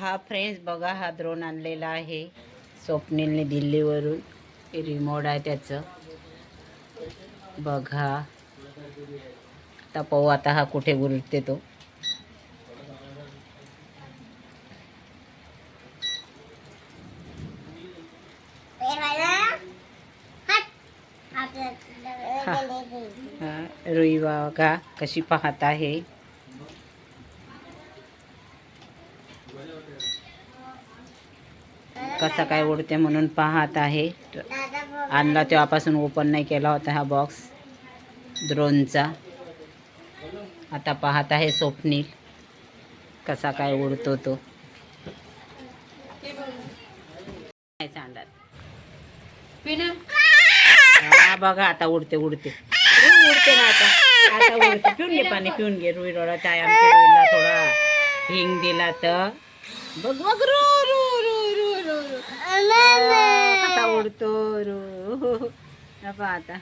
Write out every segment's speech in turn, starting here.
हा फ्रेंड्स बघा हा द्रोण आणलेला आहे. स्वप्नीलने दिल्लीवरून रिमोट आहे त्याचं. बघा. आता पाहू आता हा कुठे उलटते तो. हा, रुई बघा कशी पाहत आहे? कसा काय उडते म्हणून पाहत आहे. आणला तेव्हापासून ओपन नाही केला होता हा बॉक्स द्रोनचा आता पाहत आहे स्वप्नील. कसा काय उडतो तो. हा बघा आता उडते उडते. उडते ना आता? आता उडते. पिऊन घे पाणी पिऊन घे. रुई रडत आहे आमच्या रुईला थोडा हिंग दिला तर. बघ बघ रू रू रू. रू कसा उडतो रू? पहा आता.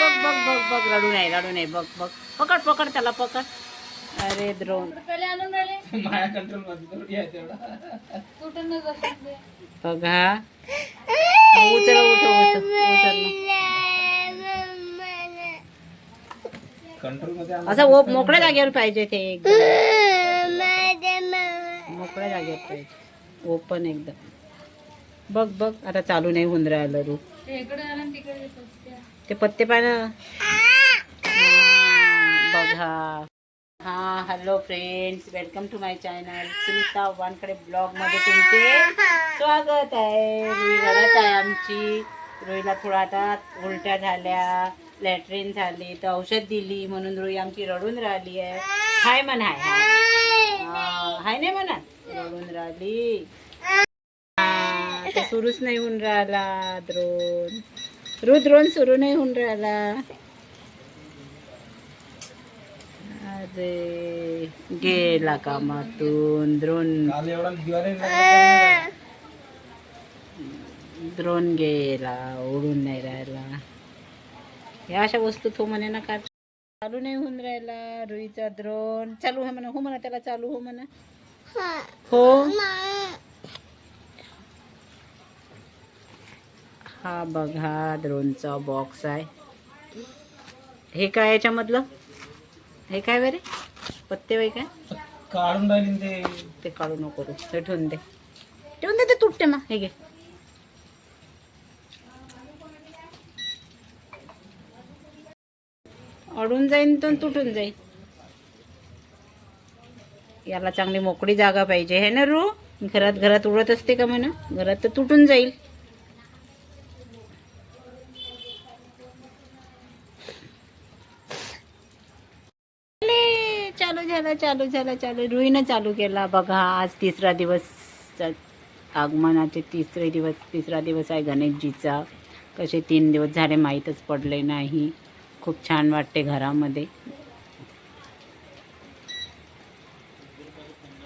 बघ बघ बघ बघ रडू नाही रडू नाही बघ बघ. पकड पकड त्याला पकड. अरे द्रोण. बघा. उचल उठ उचल उचल मग. असं ओ- मोकळ्या जागेवर पाहिजे ते एकदम मोकळ्या जागेवर पाहिजे. ओपन एकदम. बघ बघ आता चालू नाही होऊन राहिलं रू ते पत्ते पाहिजे बघा. हा hello friends welcome to my channel Sunita Wankhede ब्लॉगमध्ये तुमचे स्वागत आहे. रुई आहे आमची. रुईला थोडा आता उलट्या झाल्या. लॅट्रिन झाली तर औषध दिली म्हणून रुई आमची रडून राहिली आहे. हाय म्हण हाय हाय. नाही म्हणा रडून राहिली. ते सुरूच नाही होऊन राहिला द्रोण. रू द्रोण सुरू नाही होऊन राहिला. अरे गेला कामातून द्रोण. द्रोण गेला उडून नाही राहिला. या अशा वस्तू तो म्हणे ना काढ चालू नाही होऊन राहिला रुईचा द्रोण. चालू आहे म्हणा हो म्हणा त्याला चालू हो म्हणा. हो? हा बघा द्रोणचा बॉक्स आहे. हे काय याच्यामधलं? हे काय बरे? पत्ते वय काय? काढून राहिली ते. काढू नको. ते ठेवून दे. ठेवून दे ते तुटते मग. हे घे. अडून जाईन तर तुटून जाईल याला चांगली मोकळी जागा पाहिजे हे ना रू? घरात घरात उडत असते का म्हणा? घरात तर तुटून जाईल. चालू झाला चालू झाला चालू. रुईनं चालू केला बघा आज तिसरा दिवस. आगमनाचे तिसरे दिवस तिसरा दिवस आहे गणेशजीचा. कसे तीन दिवस झाले माहीतच पडले नाही. खूप छान वाटते घरामध्ये.